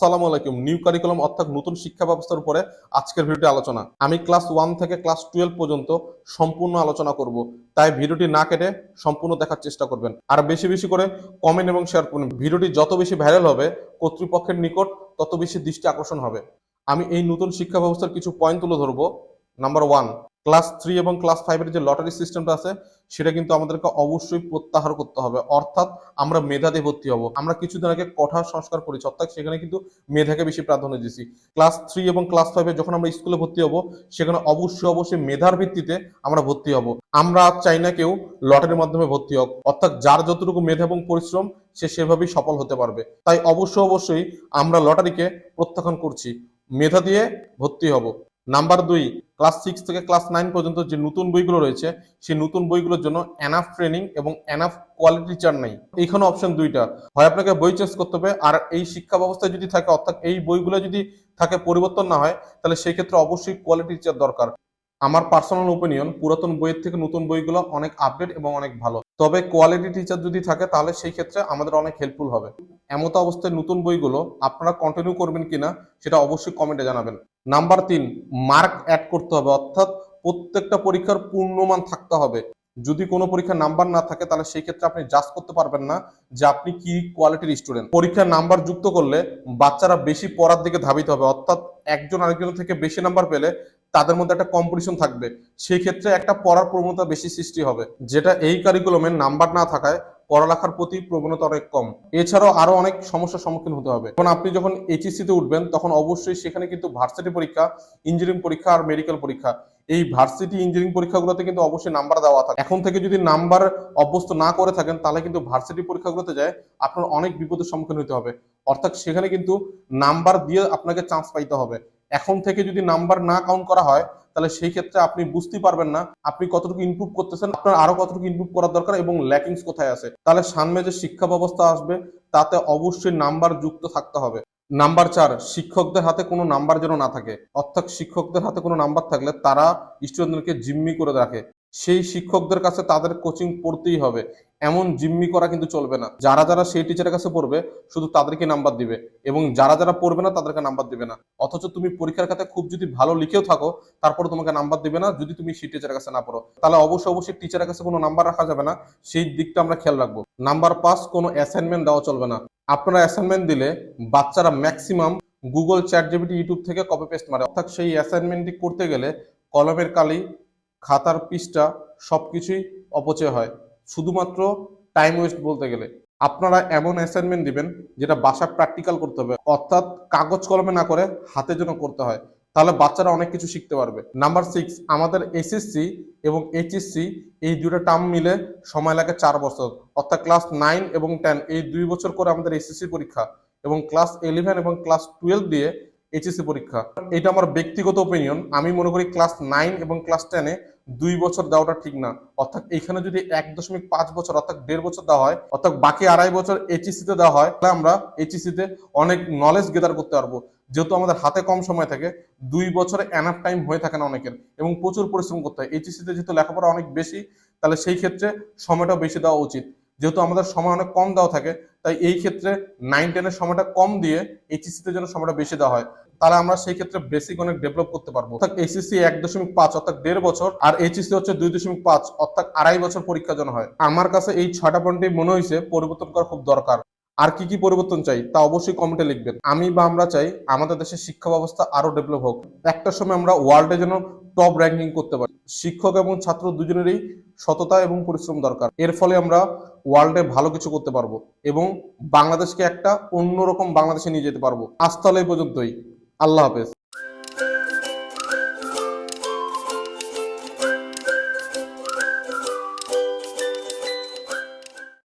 আসসালামু আলাইকুম। New curriculum অর্থাৎ নতুন শিক্ষা ব্যবস্থার উপরে আজকের ভিডিওটি আলোচনা। আমি ক্লাস ওয়ান থেকে ক্লাস টুয়েলভ পর্যন্ত সম্পূর্ণ আলোচনা করব। তাই ভিডিওটি না কেটে সম্পূর্ণ দেখার চেষ্টা করবেন। আর বেশি বেশি করে কমেন্ট এবং শেয়ার করুন। ভিডিওটি যত বেশি ভাইরাল হবে, কর্তৃপক্ষের নিকট তত বেশি দৃষ্টি আকর্ষণ হবে। আমি এই নতুন শিক্ষা ব্যবস্থার কিছু পয়েন্ট তুলে ধরবো। নাম্বার ওয়ান ক্লাস থ্রি এবং ক্লাস ফাইভের যে লটারি সিস্টেমটা আছে, সেটা কিন্তু আমাদেরকে অবশ্যই প্রত্যাহার করতে হবে। অর্থাৎ আমরা মেধা দিয়ে ভর্তি হব। আমরা কিছুদিন আগে কঠোর সংস্কার করেছি, অর্থাৎ সেখানে কিন্তু মেধাকে বেশি প্রাধান্য দিয়েছি। ক্লাস থ্রি এবং ক্লাস ফাইভে যখন আমরা স্কুলে ভর্তি হব, সেখানে অবশ্যই অবশ্যই মেধার ভিত্তিতে আমরা ভর্তি হব। আমরা চাই না কেউ লটারির মাধ্যমে ভর্তি হোক। অর্থাৎ যার যতটুকু মেধা এবং পরিশ্রম, সে সেভাবেই সফল হতে পারবে। তাই অবশ্যই অবশ্যই আমরা লটারিকে প্রত্যাখ্যান করছি। মেধা দিয়ে ভর্তি হব। নাম্বার দুই ক্লাস সিক্স থেকে ক্লাস নাইন পর্যন্ত যে নতুন বইগুলো রয়েছে, সেই নতুন বইগুলোর জন্য এনাফ ট্রেনিং এবং এনাফ কোয়ালিটি টিচার নেই। এইখানে অপশন দুইটা। হয় আপনাকে বই চেঞ্জ করতে হবে, আর এই শিক্ষা ব্যবস্থায় যদি থাকে, অর্থাৎ এই বইগুলো যদি থাকে পরিবর্তন না হয়, তাহলে সেই ক্ষেত্রে অবশ্যই কোয়ালিটি টিচার দরকার। আমার পার্সোনাল ওপিনিয়ন পুরাতন বইয়ের থেকে নতুন বইগুলো অনেক আপডেট এবং অনেক ভালো। তবে কোয়ালিটি টিচার যদি থাকে, তাহলে সেই ক্ষেত্রে আমাদের অনেক হেল্পফুল হবে। এমতো অবস্থায় নতুন বইগুলো আপনারা কন্টিনিউ করবেন কিনা, সেটা অবশ্যই কমেন্টে জানাবেন। নাম্বার তিন মার্ক অ্যাড করতে হবে, অর্থাৎ প্রত্যেকটা পরীক্ষার পূর্ণমান থাকতে হবে। যদি কোনো পরীক্ষার নাম্বার না থাকে, তাহলে সেই ক্ষেত্রে আপনি জাজ করতে পারবেন না যে আপনি কি কোয়ালিটির স্টুডেন্ট পরীক্ষার নাম্বার যুক্ত করলে বাচ্চারা বেশি পড়ার দিকে ধাবিত হবে, অর্থাৎ একজন আরেকজনের থেকে বেশি নাম্বার পেলে তাদের মধ্যে একটা কম্পিটিশন থাকবে। সেই ক্ষেত্রে একটা পড়ার প্রবণতা বেশি সৃষ্টি হবে, যেটা এই কারিকুলামের নাম্বার না থাকায় পড়ালেখার প্রতি প্রবণতা অনেক কম। এছাড়াও আরও অনেক সমস্যার সম্মুখীন হতে হবে। এখন আপনি যখন এইচএসসি তে উঠবেন, তখন অবশ্যই সেখানে কিন্তু ভার্সিটি পরীক্ষা ইঞ্জিনিয়ারিং পরীক্ষা আর মেডিকেল পরীক্ষা। এই ভার্সিটি ইঞ্জিনিয়ারিং পরীক্ষাগুলোতে কিন্তু অবশ্যই নাম্বার দেওয়া থাকে। এখন থেকে যদি নাম্বার অভ্যস্ত না করে থাকেন, তাহলে কিন্তু ভার্সিটি পরীক্ষাগুলোতে যায় আপনার অনেক বিপদের সম্মুখীন হতে হবে। অর্থাৎ সেখানে কিন্তু নাম্বার দিয়ে আপনাকে চান্স পাইতে হবে। এখন থেকে যদি নাম্বার না কাউন্ট করা হয়, তাহলে সেই ক্ষেত্রে আপনি বুঝতে পারবেন না আপনি কতটুকু ইম্প্রুভ করতেছেন, আপনার আরও কতটুকু ইম্প্রুভ করার দরকার এবং ল্যাকিংস কোথায় আছে। তাহলে সামনে যে শিক্ষা ব্যবস্থা আসবে, তাতে অবশ্যই নাম্বার যুক্ত থাকতে হবে। নাম্বার চার, শিক্ষকদের হাতে কোনো নাম্বার যেন না থাকে। অর্থাৎ শিক্ষকদের হাতে কোনো নাম্বার থাকলে তারা স্টুডেন্টদেরকে জিম্মি করে রাখে। সেই শিক্ষকদের কাছে তাদের কোচিং পড়তেই হবে। এমন জিম্মি করা কিন্তু চলবে না। যারা যারা সেই টিচারের কাছে পড়বে, শুধু তাদেরকে নাম্বার দিবে এবং যারা যারা পড়বে না, তাদেরকে নাম্বার দিবে না। অথচ তুমি পরীক্ষার খাতে খুব যদি ভালো লিখেও থাকো তারপরে তোমাকে নাম্বার দিবে না যদি তুমি সেই টিচারের কাছে না পড়ো। তাহলে অবশ্যই অবশ্যই টিচারের কাছে কোনো নাম্বার রাখা যাবে না। সেই দিকটা আমরা খেয়াল রাখব। নাম্বার পাস কোনো অ্যাসাইনমেন্ট দেওয়া চলবে না। আপনারা অ্যাসাইনমেন্ট দিলে বাচ্চারা maximum Google chat GPT YouTube থেকে কপি পেস্ট মারে। অর্থাৎ সেই অ্যাসাইনমেন্টটি করতে গেলে কলমের কালি খাতার পিসটা সব কিছুই অপচয় হয়। শুধুমাত্র টাইম ওয়েস্ট বলতে গেলে। আপনারা এমন অ্যাসাইনমেন্ট দিবেন যেটা বাসা প্র্যাকটিক্যাল করতে হবে। অর্থাৎ কাগজ কলমে না করে হাতে যেন করতে হয়। তাহলে বাচ্চারা অনেক কিছু শিখতে পারবে। নাম্বার সিক্স আমাদের এসএসসি এবং এইচএসসি এই দুটো টার্ম মিলে সময় লাগে চার বছর। অর্থাৎ ক্লাস নাইন এবং টেন এই দুই বছর করে আমাদের এসএসসি পরীক্ষা এবং ক্লাস ইলেভেন এবং ক্লাস টুয়েলভ দিয়ে এইচএসসি পরীক্ষা। এটা আমার ব্যক্তিগত ওপিনিয়ন আমি মনে করি ক্লাস নাইন এবং ক্লাস টেনে দুই বছর দেওয়াটা ঠিক না। অর্থাৎ এখানে যদি এক দশমিক পাঁচ বছর, অর্থাৎ দেড় বছর দেওয়া হয়, অর্থাৎ বাকি আড়াই বছর এইচএসসি তে দেওয়া হয়, তাহলে আমরা এইচএসসি তে অনেক নলেজ গেদার করতে পারব। যেহেতু আমাদের হাতে কম সময় থাকে, দুই বছরে এনাফ টাইম হয়ে থাকে না অনেকের, এবং প্রচুর পরিশ্রম করতে হয়। এইচএসসি তে যেহেতু লেখাপড়া অনেক বেশি, তাহলে সেই ক্ষেত্রে সময়টা বেশি দেওয়া উচিত। যেহেতু আমাদের সময় অনেক কম দেওয়া থাকে, তাই এই ক্ষেত্রে নাইন টেনের সময়টা কম দিয়ে এইচএসসি তে যেন সময়টা বেশি দেওয়া হয়, তাহলে আমরা সেই ক্ষেত্রে বেসিক অনেক ডেভেলপ করতে পারব। অর্থাৎ এইচএসসি এক দশমিক পাঁচ, অর্থাৎ দেড় বছর, আর এইচএসসি হচ্ছে দুই দশমিক পাঁচ, অর্থাৎ আড়াই বছর পরীক্ষা যেন হয়। আমার কাছে এই ছয়টা পয়েন্টই মনে হয়েছে, পরিবর্তন করা খুব দরকার। আর কি কি পরিবর্তন চাই, তা অবশ্যই কমেন্টে লিখবেন। আমি বা আমরা চাই আমাদের দেশের শিক্ষা ব্যবস্থা আরও ডেভেলপ হোক। একটা সময় আমরা ওয়ার্ল্ডে যেন টপ র্যাঙ্কিং করতে পারি। শিক্ষক এবং ছাত্র দুজনেরই সততা এবং পরিশ্রম দরকার। এর ফলে আমরা ওয়ার্ল্ডে ভালো কিছু করতে পারব এবং বাংলাদেশকে একটা অন্যরকম বাংলাদেশে নিয়ে যেতে পারব। আজ তাহলে পর্যন্তই। আল্লাহ হাফেজ।